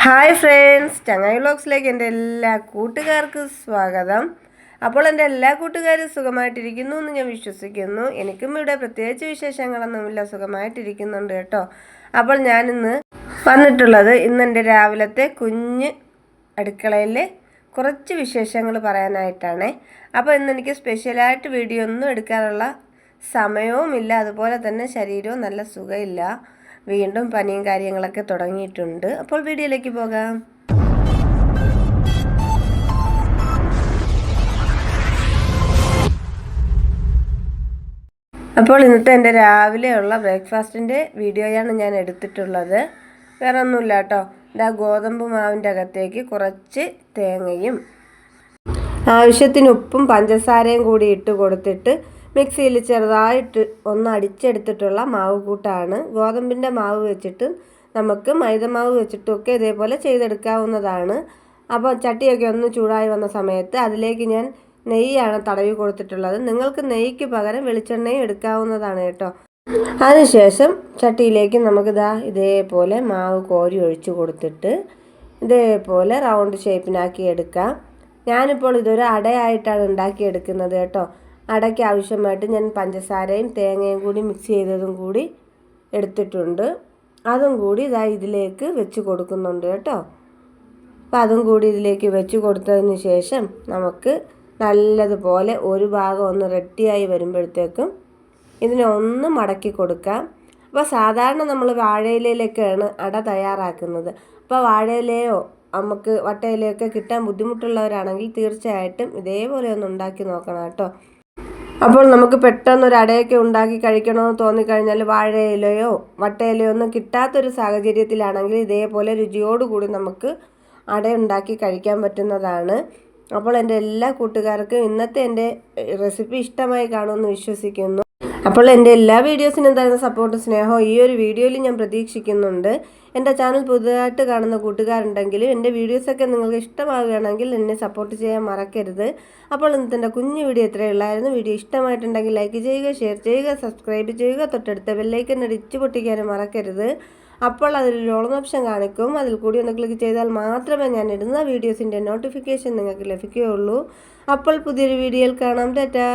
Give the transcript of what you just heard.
Hi friends ചങ്ങായി വ്ളോഗ്സിലേക്ക് എന്റെ എല്ലാ കൂട്ടുകാർക്കും സ്വാഗതം. അപ്പോൾ എന്റെ എല്ലാ കൂട്ടുകാരും സുഖമായിട്ടിരിക്കുന്നു എന്ന് ഞാൻ വിശ്വസിക്കുന്നു. എനിക്കും ഇവിടെ പ്രത്യേകിച്ച് വിശേഷങ്ങളൊന്നുമില്ല. സുഖമായിട്ടിരിക്കുന്നുണ്ട് കേട്ടോ. അപ്പോൾ ഞാനിന്ന് വന്നിട്ടുള്ളത് ഇന്ന് എന്റെ രാവിലത്തെ കുഞ്ഞ് അടുക്കളയിലെ കുറച്ച് വിശേഷങ്ങൾ പറയാനായിട്ടാണ്. അപ്പോൾ ഇന്ന് എനിക്ക് സ്പെഷ്യലായിട്ട് വീഡിയോ ഒന്നും എടുക്കാനുള്ള സമയവുമില്ല. അതുപോലെ തന്നെ ശരീരവും നല്ല സുഖമില്ല. വീണ്ടും പനിയും കാര്യങ്ങളൊക്കെ തുടങ്ങിയിട്ടുണ്ട്. അപ്പോൾ വീഡിയോയിലേക്ക് പോകാം. അപ്പോൾ ഇന്നത്തെ എന്റെ രാവിലെയുള്ള ബ്രേക്ക്ഫാസ്റ്റിന്റെ വീഡിയോയാണ് ഞാൻ എടുത്തിട്ടുള്ളത്. വേറെ ഒന്നുമില്ല കേട്ടോ. ഇതാ ഗോതമ്പ് മാവിന്റെ അകത്തേക്ക് കുറച്ച് തേങ്ങയും ആവശ്യത്തിന് ഉപ്പും പഞ്ചസാരയും കൂടി ഇട്ട് കൊടുത്തിട്ട് മിക്സിയിൽ ചെറുതായിട്ട് ഒന്ന് അടിച്ചെടുത്തിട്ടുള്ള മാവ് കൂട്ടാണ്. ഗോതമ്പിന്റെ മാവ് വെച്ചിട്ട് നമുക്ക് മൈദമാവ് വെച്ചിട്ടൊക്കെ ഇതേപോലെ ചെയ്തെടുക്കാവുന്നതാണ്. അപ്പോൾ ചട്ടിയൊക്കെ ഒന്ന് ചൂടായി വന്ന സമയത്ത് അതിലേക്ക് ഞാൻ നെയ്യാണ് തടവി കൊടുത്തിട്ടുള്ളത്. നിങ്ങൾക്ക് നെയ്ക്ക് പകരം വെളിച്ചെണ്ണയും എടുക്കാവുന്നതാണ് കേട്ടോ. അതിനുശേഷം ചട്ടിയിലേക്ക് നമുക്കിതാ ഇതേപോലെ മാവ് കോരി ഒഴിച്ചു കൊടുത്തിട്ട് ഇതേപോലെ റൗണ്ട് ഷേപ്പിനാക്കി എടുക്കാം. ഞാനിപ്പോൾ ഇതൊരു അടയായിട്ടാണ് ഉണ്ടാക്കിയെടുക്കുന്നത് കേട്ടോ. അടയ്ക്ക് ആവശ്യമായിട്ട് ഞാൻ പഞ്ചസാരയും തേങ്ങയും കൂടി മിക്സ് ചെയ്തതും കൂടി എടുത്തിട്ടുണ്ട്. അതും കൂടി ഇതാ ഇതിലേക്ക് വെച്ച് കൊടുക്കുന്നുണ്ട് കേട്ടോ. അപ്പം അതും കൂടി ഇതിലേക്ക് വെച്ച് കൊടുത്തതിന് ശേഷം നമുക്ക് നല്ലതുപോലെ ഒരു ഭാഗം ഒന്ന് റെഡിയായി വരുമ്പോഴത്തേക്കും ഇതിനെ ഒന്ന് മടക്കി കൊടുക്കാം. അപ്പോൾ സാധാരണ നമ്മൾ വാഴയിലയിലൊക്കെയാണ് അട തയ്യാറാക്കുന്നത്. അപ്പോൾ വാഴയിലയോ നമുക്ക് വട്ടയിലയൊക്കെ കിട്ടാൻ ബുദ്ധിമുട്ടുള്ളവരാണെങ്കിൽ തീർച്ചയായിട്ടും ഇതേപോലെ ഒന്ന് ഉണ്ടാക്കി നോക്കണം കേട്ടോ. അപ്പോൾ നമുക്ക് പെട്ടെന്ന് ഒരു അടയൊക്കെ ഉണ്ടാക്കി കഴിക്കണമെന്ന് തോന്നിക്കഴിഞ്ഞാൽ വാഴയിലയോ വട്ടയിലയോ ഒന്നും കിട്ടാത്തൊരു സാഹചര്യത്തിലാണെങ്കിൽ ഇതേപോലെ രുചിയോടുകൂടി നമുക്ക് അട ഉണ്ടാക്കി കഴിക്കാൻ പറ്റുന്നതാണ്. അപ്പോൾ എന്റെ എല്ലാ കൂട്ടുകാർക്കും ഇന്നത്തെ എന്റെ റെസിപ്പി ഇഷ്ടമായി കാണുമെന്ന് വിശ്വസിക്കുന്നു. അപ്പോൾ എന്റെ എല്ലാ വീഡിയോസിനും എന്തായാലും സപ്പോർട്ട് സ്നേഹവും ഈ ഒരു വീഡിയോയിൽ ഞാൻ പ്രതീക്ഷിക്കുന്നുണ്ട്. എന്റെ ചാനൽ പുതുതായിട്ട് കാണുന്ന കൂട്ടുകാരുണ്ടെങ്കിലും എന്റെ വീഡിയോസൊക്കെ നിങ്ങൾക്ക് ഇഷ്ടമാവുകയാണെങ്കിൽ എന്നെ സപ്പോർട്ട് ചെയ്യാൻ മറക്കരുത്. അപ്പോൾ ഇന്നത്തെ എന്റെ കുഞ്ഞു വീഡിയോ ഇത്രയേ ഉള്ളായിരുന്നു. വീഡിയോ ഇഷ്ടമായിട്ടുണ്ടെങ്കിൽ ലൈക്ക് ചെയ്യുക ഷെയർ ചെയ്യുക സബ്സ്ക്രൈബ് ചെയ്യുക തൊട്ടടുത്ത ബെല്ലൈക്കൻ അടിച്ച് പൊട്ടിക്കാനും മറക്കരുത്. അപ്പോൾ അതിൽ ഓളം ഓപ്ഷൻ കാണിക്കും. അതിൽ കൂടി ഒന്ന് ക്ലിക്ക് ചെയ്താൽ മാത്രമേ ഞാൻ ഇടുന്ന വീഡിയോസിന്റെ നോട്ടിഫിക്കേഷൻ നിങ്ങൾക്ക് ലഭിക്കുകയുള്ളൂ. അപ്പോൾ പുതിയൊരു വീഡിയോയിൽ കാണാം. ടാറ്റാ.